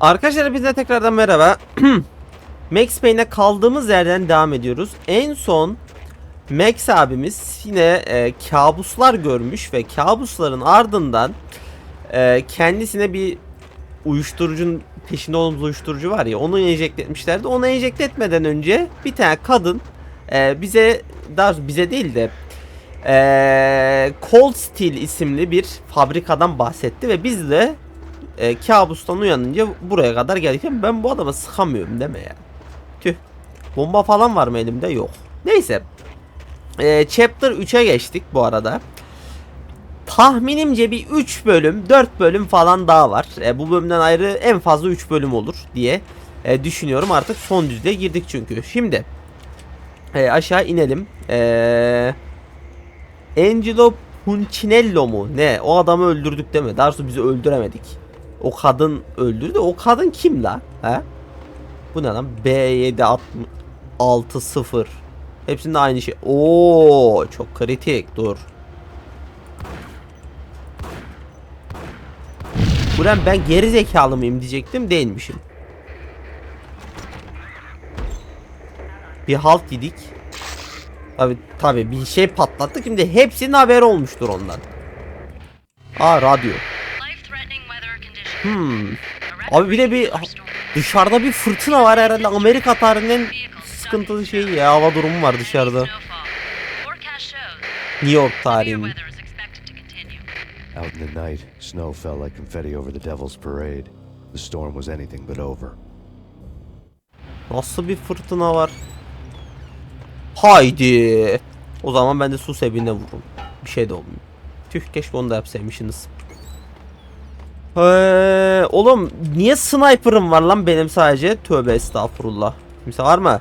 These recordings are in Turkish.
Arkadaşlar bize tekrardan merhaba. Max Payne'e kaldığımız yerden devam ediyoruz. En son Max abimiz yine e, kabuslar görmüş ve kabusların ardından e, kendisine bir uyuşturucunun peşinde olduğumuz uyuşturucu var ya onu enjekte etmişlerdi. Onu enjekte etmeden önce bir tane kadın e, bize daha bize değil de e, Cold Steel isimli bir fabrikadan bahsetti ve biz de e, kabustan uyanınca buraya kadar. Ama Ben bu adama sıkamıyorum deme ya. Tüh. Bomba falan var mı elimde? Yok. Neyse. E, chapter 3'e geçtik bu arada. Tahminimce bir 3 bölüm, 4 bölüm falan daha var. E, bu bölümden ayrı en fazla 3 bölüm olur diye e, düşünüyorum. Artık son düzlüğe girdik çünkü. Şimdi e, aşağı inelim. E, Angelo Puncinello mu? Ne? O adamı öldürdük değil mi? Doğrusu bizi öldüremedik. O kadın öldürdü. O kadın kim la? He? Bu ne lan? B760 Hepsinde aynı şey. Oo, çok kritik. Dur. Ulan ben geri zekalı mıyım diyecektim değilmişim. Bir halt yedik. Tabi tabi bir şey patlattık şimdi hepsinin haberi olmuştur ondan. Aa radyo. Hmm. Abi bir de bir dışarıda bir fırtına var herhalde Amerika tarihinin sıkıntılı şeyi ya hava durumu var dışarıda. New York tarihinin. Out in the night, snow fell like confetti over the Devil's Parade. The storm was anything but over. Nasıl bir fırtına var? Haydi. O zaman ben de su sebine vururum. Bir şey de olmuyor. Tüh keşke onu da yapsaymışsınız. Ee, oğlum niye sniper'ım var lan benim sadece? Tövbe estağfurullah. Kimse var mı?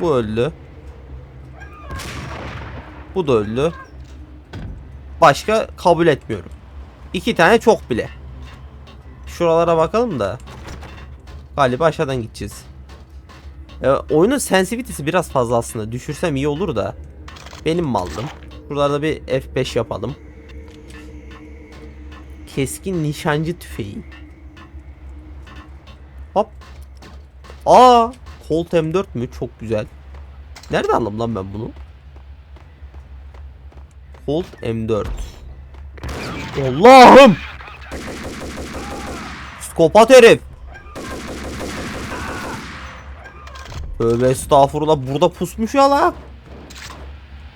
Bu öldü. Bu da öldü. Başka kabul etmiyorum. İki tane çok bile. Şuralara bakalım da. Galiba aşağıdan gideceğiz. Ee, oyunun sensitivity'si biraz fazla aslında. Düşürsem iyi olur da. Benim mallım. Şuralarda bir F5 yapalım. Keskin nişancı tüfeği. Hop. Aa, Colt M4 mü? Çok güzel. Nerede aldım lan ben bunu? Colt M4. Allah'ım! Psikopat herif. Tövbe estağfurullah burada pusmuş ya la.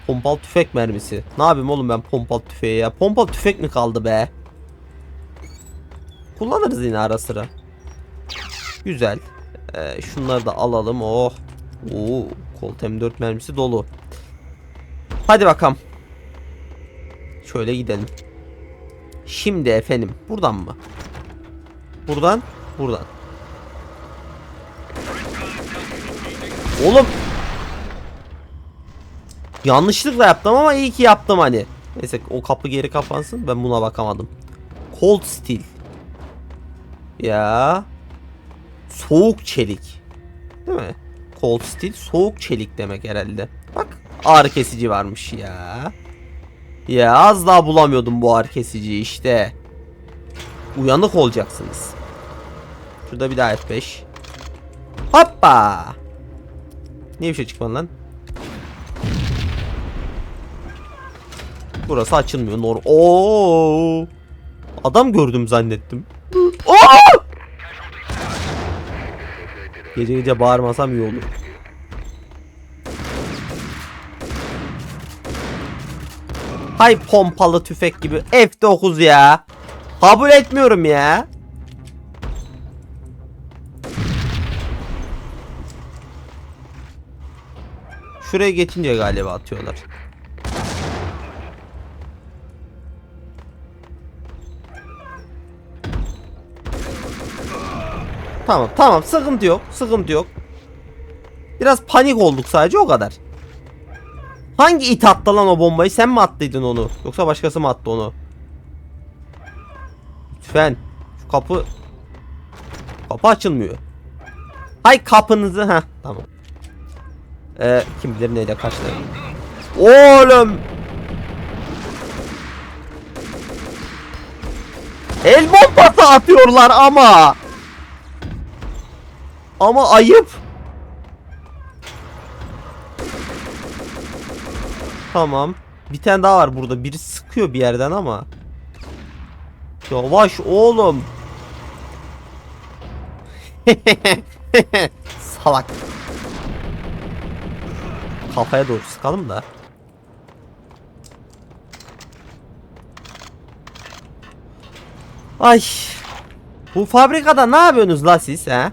Pompalı tüfek mermisi. Ne yapayım oğlum ben pompalı tüfeği ya. Pompalı tüfek mi kaldı be? Kullanırız yine ara sıra. Güzel. Ee, şunları da alalım. Oh. Oo, Colt M4 mermisi dolu. Hadi bakalım. Şöyle gidelim. Şimdi efendim. Buradan mı? Buradan. Buradan. Oğlum. Yanlışlıkla yaptım ama iyi ki yaptım hani. Neyse o kapı geri kapansın. Ben buna bakamadım. Cold steel. Ya. Soğuk çelik. Değil mi? Cold steel soğuk çelik demek herhalde. Bak ağrı kesici varmış ya. Ya az daha bulamıyordum bu ağrı kesici işte. Uyanık olacaksınız. Şurada bir daha F5. Hoppa. Niye bir şey çıkmadı lan? Burası açılmıyor. Nor Oo! Adam gördüm zannettim. Oo! Gece gece bağırmasam iyi olur. Hay pompalı tüfek gibi F9 ya. Kabul etmiyorum ya. Şuraya geçince galiba atıyorlar. Tamam tamam sıkıntı yok sıkıntı yok. Biraz panik olduk sadece o kadar. Hangi it attı lan o bombayı? Sen mi attıydın onu? Yoksa başkası mı attı onu? Lütfen. Şu kapı... Kapı açılmıyor. Hay kapınızı. ha tamam. Ee, kim bilir neyle kaçtı. Oğlum. El bombası atıyorlar ama. Ama ayıp. Tamam. Bir tane daha var burada. Biri sıkıyor bir yerden ama. Yavaş oğlum. Salak. Kafaya doğru sıkalım da. Ay. Bu fabrikada ne yapıyorsunuz la siz he?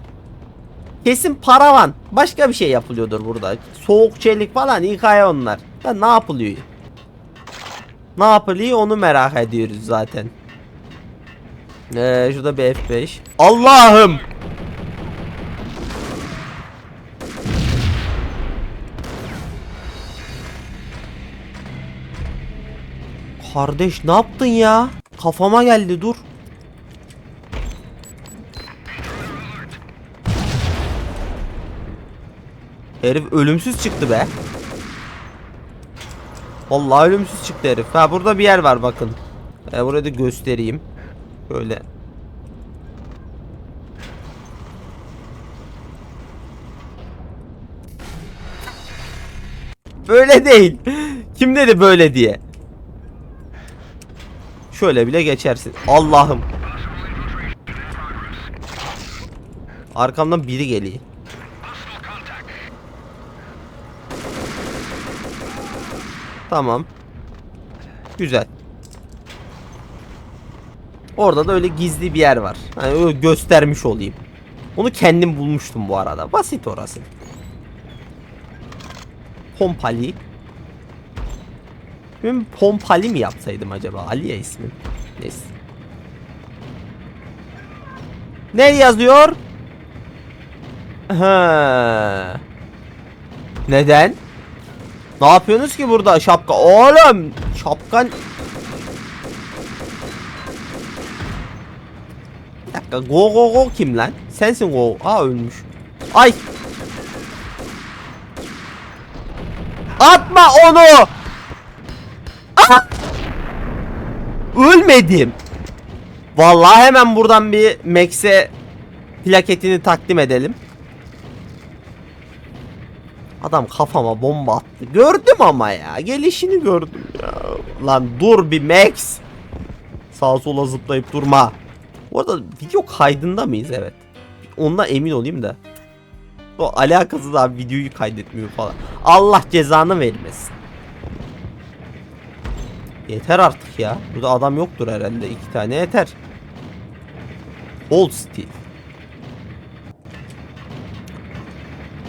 Kesin paravan. Başka bir şey yapılıyordur burada. Soğuk çelik falan hikaye onlar. Ya ne yapılıyor? Ne yapılıyor onu merak ediyoruz zaten. Ee, şurada bir F5. Allah'ım. Kardeş ne yaptın ya? Kafama geldi dur. Herif ölümsüz çıktı be. Vallahi ölümsüz çıktı herif. Ha burada bir yer var bakın. E, burayı da göstereyim. Böyle. Böyle değil. Kim dedi böyle diye? Şöyle bile geçersin. Allah'ım. Arkamdan biri geliyor. Tamam. Güzel. Orada da öyle gizli bir yer var. Hani göstermiş olayım. Onu kendim bulmuştum bu arada. Basit orası. Pompali. Ben Pompali mi yapsaydım acaba? Aliye ismi. Neyse. Ne yazıyor? Ha. Neden? Ne yapıyorsunuz ki burada şapka? Oğlum şapkan Bir dakika go go go kim lan? Sensin go. Aa ölmüş. Ay. Atma onu. Aha! Ölmedim. Vallahi hemen buradan bir Max'e plaketini takdim edelim. Adam kafama bomba attı. Gördüm ama ya. Gelişini gördüm ya. Lan dur bir Max. Sağa sola zıplayıp durma. Bu arada video kaydında mıyız? Evet. Ondan emin olayım da. O alakasız abi videoyu kaydetmiyor falan. Allah cezanı vermesin. Yeter artık ya. Burada adam yoktur herhalde. iki tane yeter. Hold still.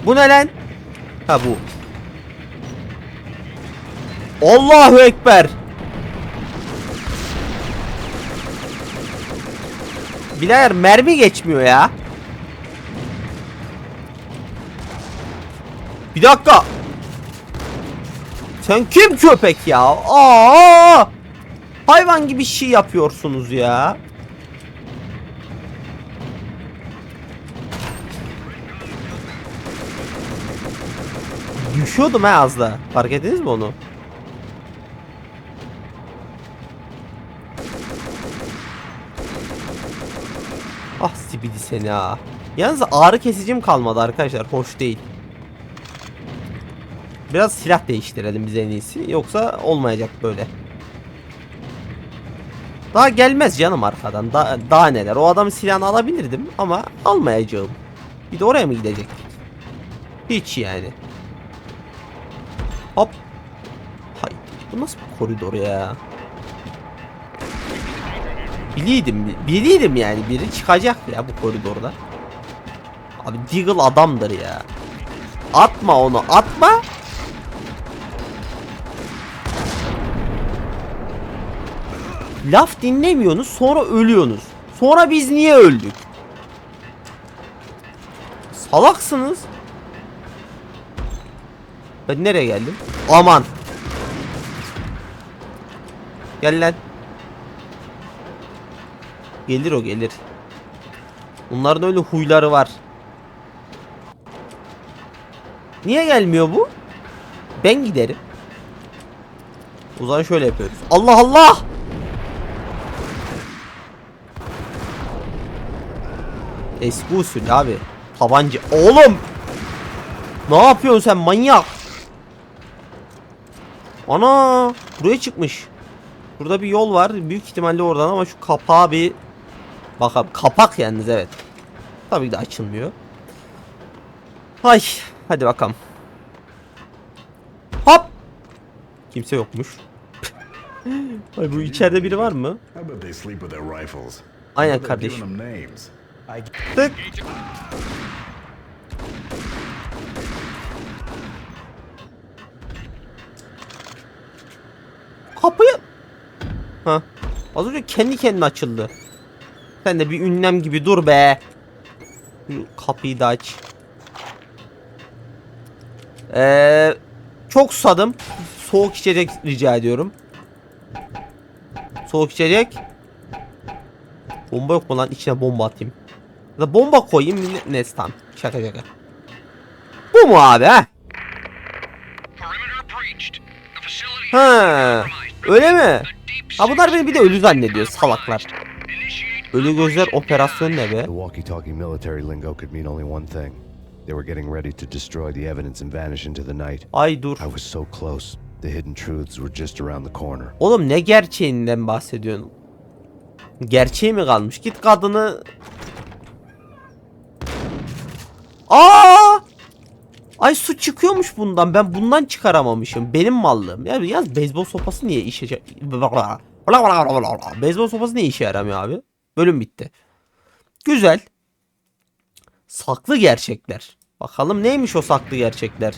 Bu ne lan? Ha bu. Allahu Ekber. Bilader mermi geçmiyor ya. Bir dakika. Sen kim köpek ya? Aa! Hayvan gibi şey yapıyorsunuz ya. Düşüyordum ha az da. Fark ettiniz mi onu? Ah sibidi seni ha. Yalnız ağrı kesicim kalmadı arkadaşlar. Hoş değil. Biraz silah değiştirelim biz en iyisi. Yoksa olmayacak böyle. Daha gelmez canım arkadan. Da daha neler. O adamın silahını alabilirdim ama almayacağım. Bir de oraya mı gidecek? Hiç yani. Bu nasıl bir koridor ya? Biliydim. Biliydim yani. Biri çıkacak ya bu koridorda. Abi Deagle adamdır ya. Atma onu. Atma. Laf dinlemiyorsunuz sonra ölüyorsunuz. Sonra biz niye öldük? Salaksınız. Ben nereye geldim? Aman. Gel lan. Gelir o gelir. Bunların öyle huyları var. Niye gelmiyor bu? Ben giderim. O zaman şöyle yapıyoruz. Allah Allah! Eski usul abi. Tabanca. Oğlum! Ne yapıyorsun sen manyak? Ana! Buraya çıkmış. Burada bir yol var. Büyük ihtimalle oradan ama şu kapağı bir bakalım. Kapak yalnız evet. Tabii ki de açılmıyor. Ay, hadi bakalım. Hop! Kimse yokmuş. Ay bu içeride biri var mı? Aynen kardeşim. Tık. Kapıyı... Ha. Az önce kendi kendine açıldı. Sen de bir ünlem gibi dur be. Kapıyı da aç. Ee, çok susadım. Soğuk içecek rica ediyorum. Soğuk içecek. Bomba yok mu lan? İçine bomba atayım. Ya da bomba koyayım. Ne, neyse tamam. Şaka şaka. Bu mu abi ha? Ha, öyle mi? Ha bunlar beni bir de ölü zannediyor salaklar. Ölü gözler operasyon ne be? The walkie-talkie military lingo could mean only one thing. They were getting ready to destroy the evidence and vanish into the night. Ay dur. I was so close. The hidden truths were just around the corner. Oğlum ne gerçeğinden bahsediyorsun? Gerçeği mi kalmış? Git kadını... Aa! Ay su çıkıyormuş bundan. Ben bundan çıkaramamışım. Benim mallığım. Ya yaz beyzbol sopası niye işe... Beyzbol sopası niye işe yaramıyor abi? Bölüm bitti. Güzel. Saklı gerçekler. Bakalım neymiş o saklı gerçekler.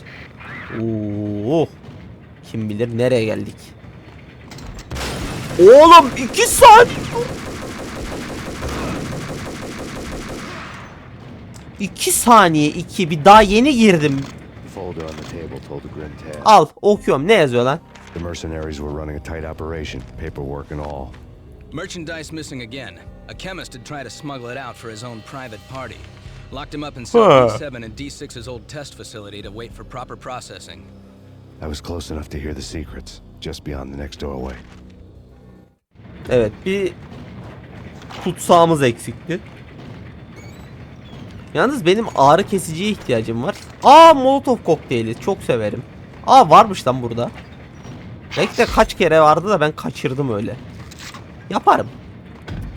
Oo. Kim bilir nereye geldik. Oğlum 2 saat. 2 saniye 2 bir daha yeni girdim. Al okuyorum ne yazıyor lan? The mercenaries were running a tight operation, paperwork and all. Merchandise missing again. A chemist had tried to smuggle it out for his own private party. Locked him up in Cell D7 and D6's old test facility to wait for proper processing. I was close enough to hear the secrets, just beyond the next doorway. Evet bir tutsağımız eksikti. Yalnız benim ağrı kesiciye ihtiyacım var. Aa Molotov kokteyli çok severim. Aa varmış lan burada. Belki de kaç kere vardı da ben kaçırdım öyle. Yaparım.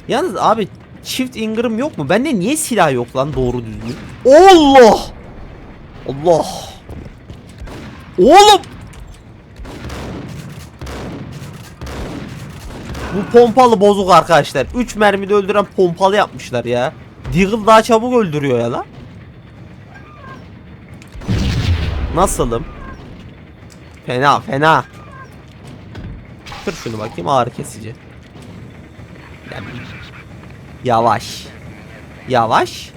Yalnız abi çift Ingram yok mu? Bende niye silah yok lan doğru düzgün? Allah! Allah! Oğlum! Bu pompalı bozuk arkadaşlar. 3 mermide öldüren pompalı yapmışlar ya. Deagle daha çabuk öldürüyor ya lan. Nasılım? Fena fena. Kır şunu bakayım ağrı kesici. Yavaş. Yavaş.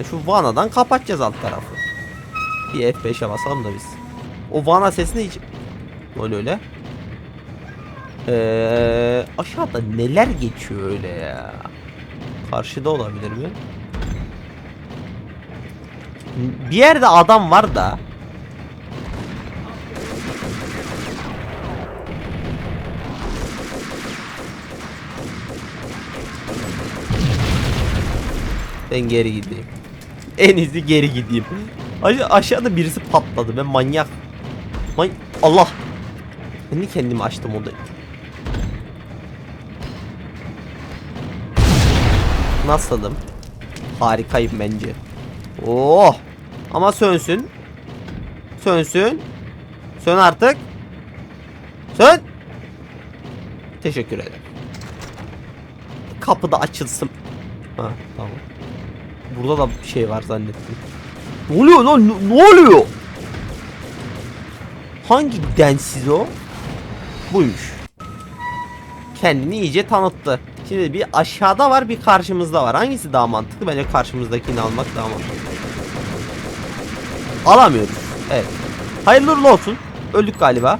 E Şu vanadan kapatacağız alt tarafı. Bir F5'e basalım da biz. O vana sesini hiç... Öyle öyle. Ee, aşağıda neler geçiyor öyle ya? Karşıda olabilir mi? Bir yerde adam var da. Ben geri gideyim. En iyisi geri gideyim. Aşa- aşağıda birisi patladı. Ben manyak. Man Allah. Kendi kendimi açtım odayı. Nasılım? Harikayım bence. Oh! Ama sönsün. Sönsün. Sön artık. Sön. Teşekkür ederim. Kapı da açılsın. Ha tamam. Burada da bir şey var zannettim. Ne oluyor lan? Ne, ne oluyor? Hangi densiz o? Buymuş. Kendini iyice tanıttı. Şimdi bir aşağıda var bir karşımızda var. Hangisi daha mantıklı? Bence karşımızdakini almak daha mantıklı. Alamıyoruz. Evet. Hayırlı uğurlu olsun. Öldük galiba.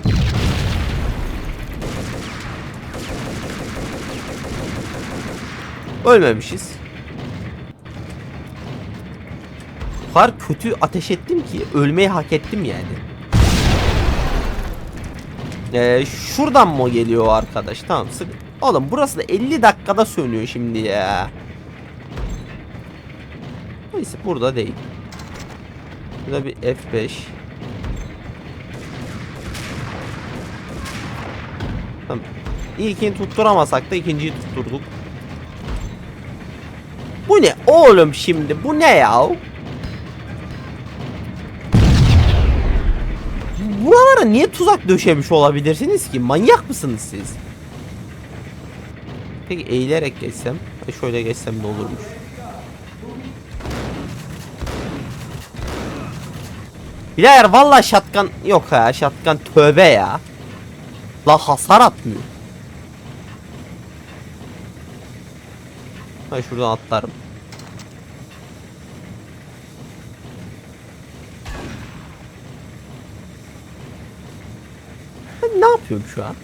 Ölmemişiz. O kadar kötü ateş ettim ki ölmeyi hak ettim yani. Ee, şuradan mı geliyor arkadaş? Tamam sık. Oğlum burası da 50 dakikada sönüyor şimdi ya. Neyse burada değil. Burada bir F5. Tamam. İlkini tutturamasak da ikinciyi tutturduk. Bu ne oğlum şimdi? Bu ne ya? Buralara niye tuzak döşemiş olabilirsiniz ki? Manyak mısınız siz? Peki eğilerek geçsem? Ha, Şöyle geçsem ne olurmuş? Birader valla şatkan yok ya şatkan tövbe ya. La hasar atmıyor. Ha şuradan atlarım. Ben ne yapıyorum şu an?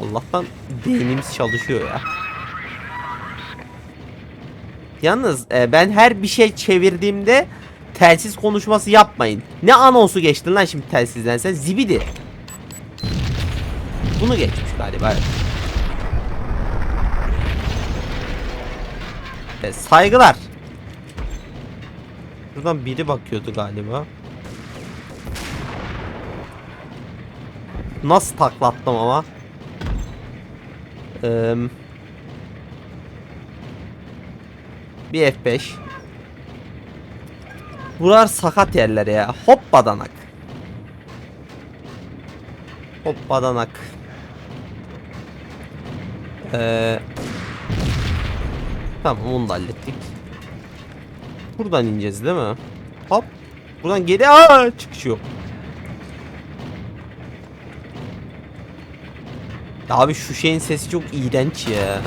Allah'tan beynimiz çalışıyor ya. Yalnız e, ben her bir şey çevirdiğimde telsiz konuşması yapmayın. Ne anonsu geçtin lan şimdi telsizden sen zibidi. Bunu geçmiş galiba. E, saygılar. Buradan biri bakıyordu galiba. Nasıl taklattım ama? Eee Bir F5. Buralar sakat yerler ya. Hop badanak. Hop badanak. Ee, tamam onu da hallettik. Buradan ineceğiz değil mi? Hop. Buradan geri aa çıkış yok. Ya abi şu şeyin sesi çok iğrenç ya.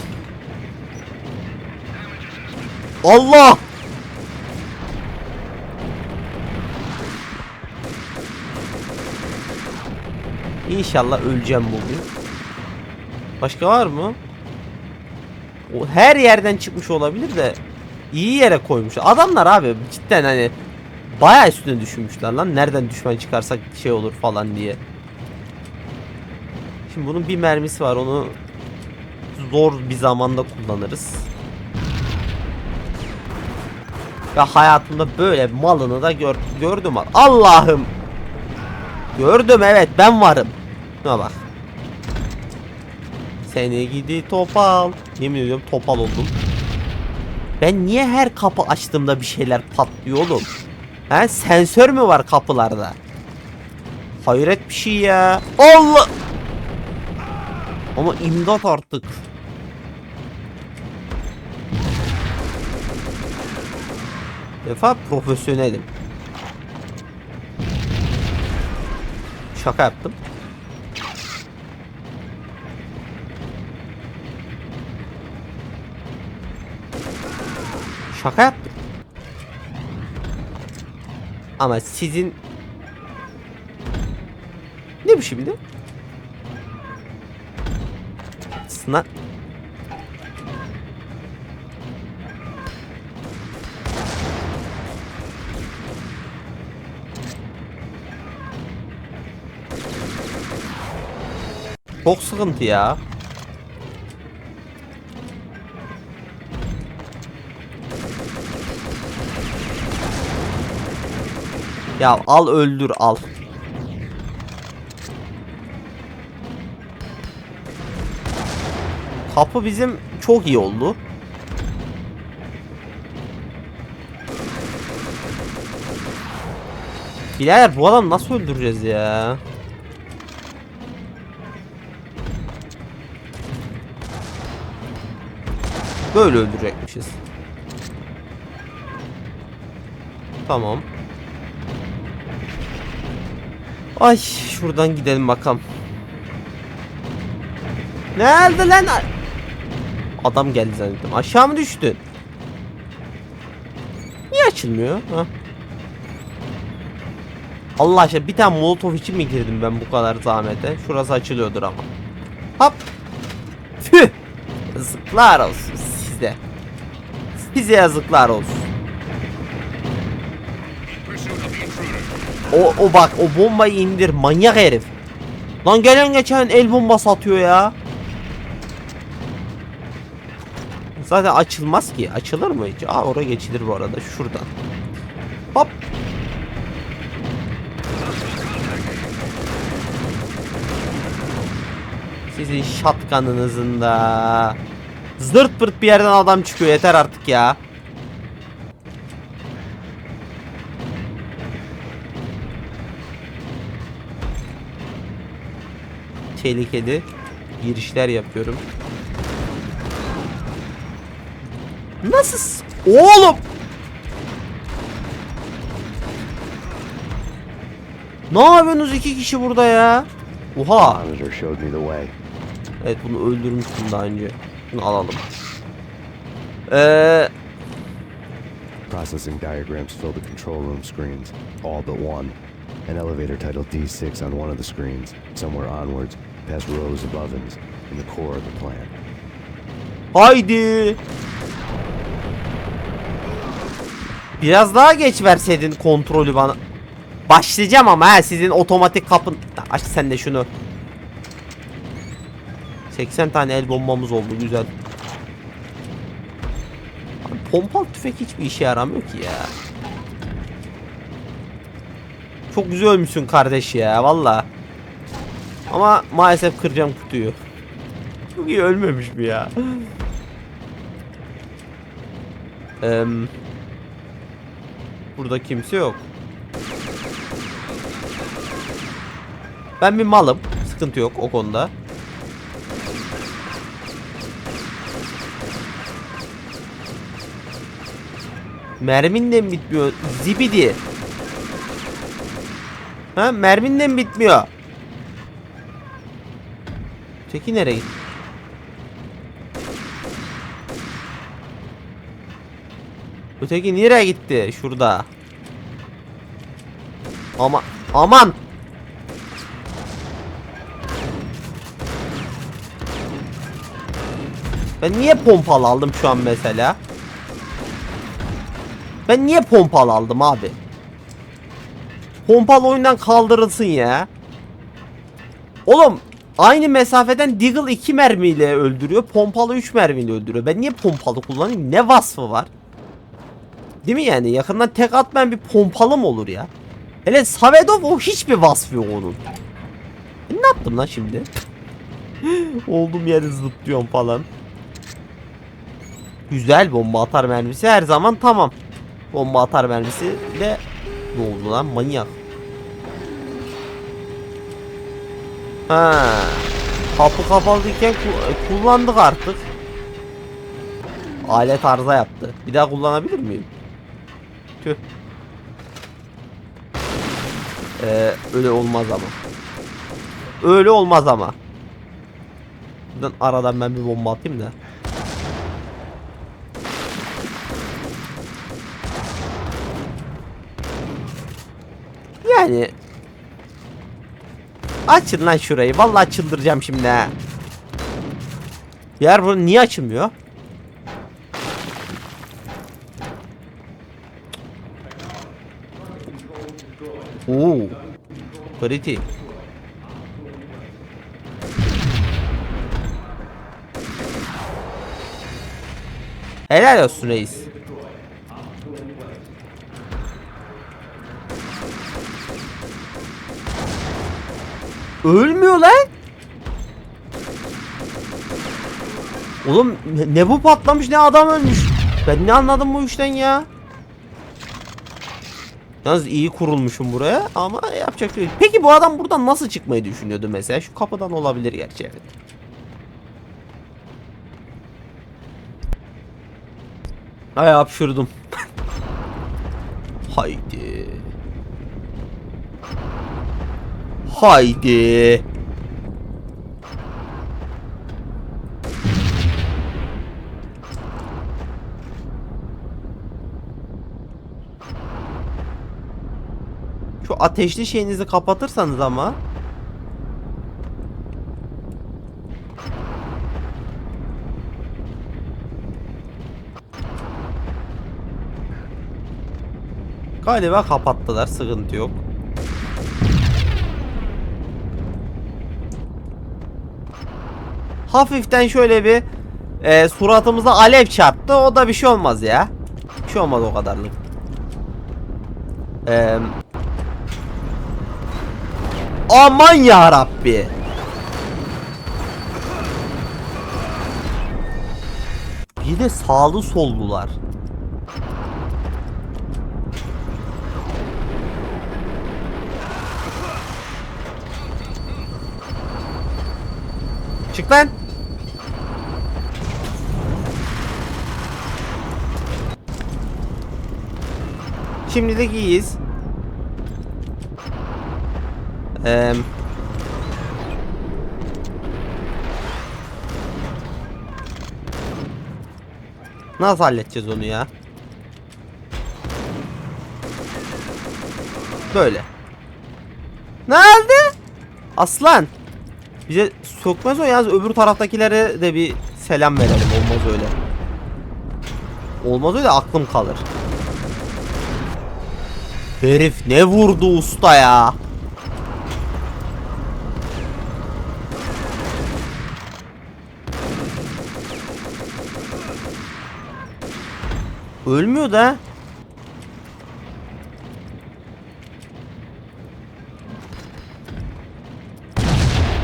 Allah! İnşallah öleceğim bugün. Başka var mı? O her yerden çıkmış olabilir de iyi yere koymuş. Adamlar abi cidden hani bayağı üstüne düşünmüşler lan. Nereden düşman çıkarsak şey olur falan diye. Şimdi bunun bir mermisi var. Onu zor bir zamanda kullanırız. Ve hayatımda böyle malını da gör, gördüm. Allah'ım. Gördüm evet ben varım. Şuna bak. Seni gidi topal. Yemin ediyorum topal oldum. Ben niye her kapı açtığımda bir şeyler patlıyor oğlum? He sensör mü var kapılarda? Hayret bir şey ya. Allah. Ama imdat artık. defa profesyonelim. Şaka yaptım. Şaka yaptım. Ama sizin ne bu şimdi? Sınav Çok sıkıntı ya. Ya al öldür al. Kapı bizim çok iyi oldu. Birader bu adam nasıl öldüreceğiz ya? Böyle öldürecekmişiz. Tamam. Ay şuradan gidelim bakalım. Nerede lan? Adam geldi zannettim. Aşağı mı düştün? Niye açılmıyor? Ha? Allah aşkına bir tane molotof için mi girdim ben bu kadar zahmete? Şurası açılıyordur ama. Hop. Tüh. Yazıklar olsun size. Size yazıklar olsun. O, o bak o bombayı indir manyak herif. Lan gelen geçen el bombası atıyor ya. Zaten açılmaz ki. Açılır mı hiç? Aa oraya geçilir bu arada. Şuradan. Hop. Sizin şatkanınızın da. Zırt pırt bir yerden adam çıkıyor. Yeter artık ya. Tehlikeli girişler yapıyorum. Nasıl? Oğlum! Ne yapıyorsunuz iki kişi burada ya? Oha! Evet bunu öldürmüştüm daha önce. Bunu alalım. Eee Processing diagrams fill the control room screens, all but one. An elevator titled D6 on one of the screens, somewhere onwards, past rows of ovens, in the core of the plant. haydi. Biraz daha geç verseydin kontrolü bana. Başlayacağım ama ha sizin otomatik kapın. Aç sen de şunu. 80 tane el bombamız oldu güzel. Abi, Pompalı tüfek hiçbir işe yaramıyor ki ya. Çok güzel ölmüşsün kardeş ya valla. Ama maalesef kıracağım kutuyu. Çok iyi ölmemiş mi ya? Em, burada kimse yok. Ben bir malım. Sıkıntı yok o konuda. Mermin de mi bitmiyor? Zibidi. Ha mermin de mi bitmiyor? Teki nereye gitti? Öteki nereye gitti? Şurada. Ama aman. Ben niye pompalı aldım şu an mesela? Ben niye pompalı aldım abi? Pompalı oyundan kaldırılsın ya. Oğlum aynı mesafeden Deagle 2 mermiyle öldürüyor. Pompalı 3 mermiyle öldürüyor. Ben niye pompalı kullanayım? Ne vasfı var? Değil mi yani? Yakından tek atmayan bir pompalı mı olur ya? Hele Savedov o hiçbir vasfı yok onun. Ben ne yaptım lan şimdi? Olduğum yere zıplıyorum falan. Güzel bomba atar mermisi her zaman tamam. Bomba atar mermisi de ne oldu lan manyak. Ha. Kapı kapalıyken ku- kullandık artık. Alet arıza yaptı. Bir daha kullanabilir miyim? Tüh. Ee, öyle olmaz ama. Öyle olmaz ama. Buradan aradan ben bir bomba atayım da. Yani Açın lan şurayı. Vallahi çıldıracağım şimdi ha. Yer bu niye açılmıyor? Oo. Pretty. Helal olsun reis. Ölmüyor lan. Oğlum ne bu patlamış ne adam ölmüş. Ben ne anladım bu işten ya. Yalnız iyi kurulmuşum buraya ama yapacak şey. Peki bu adam buradan nasıl çıkmayı düşünüyordu mesela? Şu kapıdan olabilir gerçi evet. Ay hapşırdım. Haydi. Haydi. Ateşli şeyinizi kapatırsanız ama Galiba kapattılar sıkıntı yok. Hafiften şöyle bir e, suratımıza alev çarptı. O da bir şey olmaz ya. Bir şey olmaz o kadarlık. Eee Aman ya Rabbi. Bir de sağlı sollular. Çık lan. Şimdilik iyiyiz. Eee Nasıl halledeceğiz onu ya? Böyle. Nerede? Aslan. Bize sökmez o yalnız öbür taraftakilere de bir selam verelim olmaz öyle. Olmaz öyle aklım kalır. Herif ne vurdu usta ya. Ölmüyor da.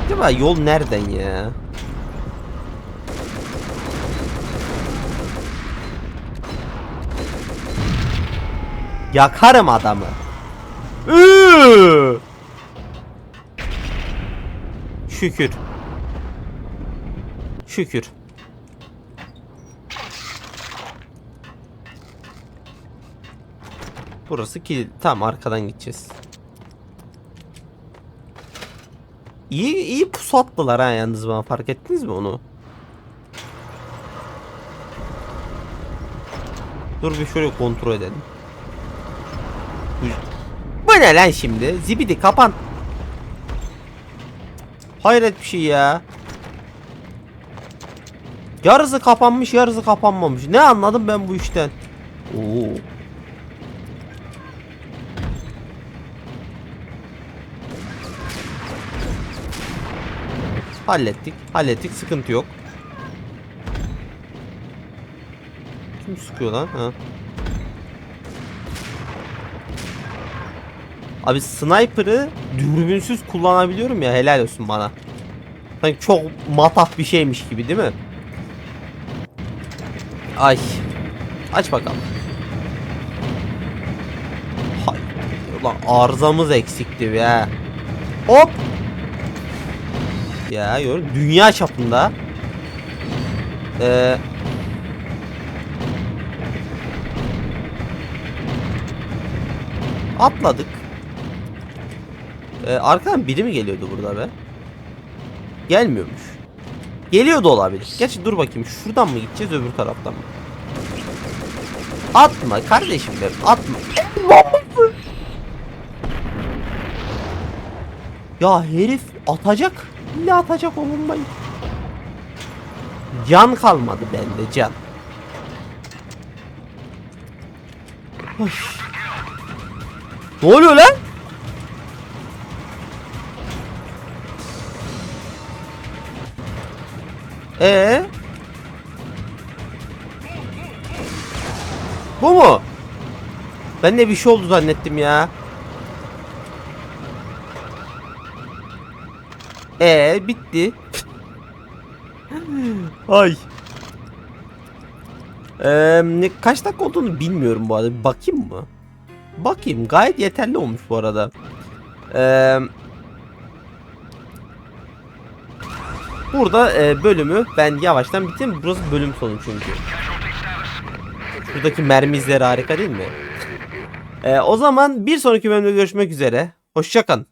Acaba yol nereden ya? Yakarım adamı. Iıı! Şükür. Şükür. Burası kilit. Tamam arkadan gideceğiz. İyi iyi pusu attılar ha yalnız bana fark ettiniz mi onu? Dur bir şöyle kontrol edelim. Bu ne lan şimdi? Zibidi kapan. Hayret bir şey ya. Yarısı kapanmış yarısı kapanmamış. Ne anladım ben bu işten? Oo. Hallettik. Hallettik. Sıkıntı yok. Kim sıkıyor lan? Ha. Abi sniper'ı dürbünsüz kullanabiliyorum ya helal olsun bana. Sanki çok matah bir şeymiş gibi değil mi? Ay. Aç bakalım. Hay. Ulan arızamız eksikti ya. Hop. Ya gör dünya çapında. Ee, atladık. Ee, arkadan biri mi geliyordu burada be? Gelmiyormuş. Geliyor da olabilir. Gerçi dur bakayım şuradan mı gideceğiz öbür taraftan mı? Atma kardeşim benim atma. Ya herif atacak. Ne atacak o bombayı? Can kalmadı bende can. Of. Ne oluyor lan? Ee? Bu mu? Ben de bir şey oldu zannettim ya. Ee bitti. Ay. Ee, ne, kaç dakika olduğunu bilmiyorum bu arada. Bakayım mı? Bakayım. Gayet yeterli olmuş bu arada. Ee, burada e, bölümü ben yavaştan bitireyim. Burası bölüm sonu çünkü. Buradaki mermi izleri harika değil mi? Ee, o zaman bir sonraki bölümde görüşmek üzere. Hoşçakalın.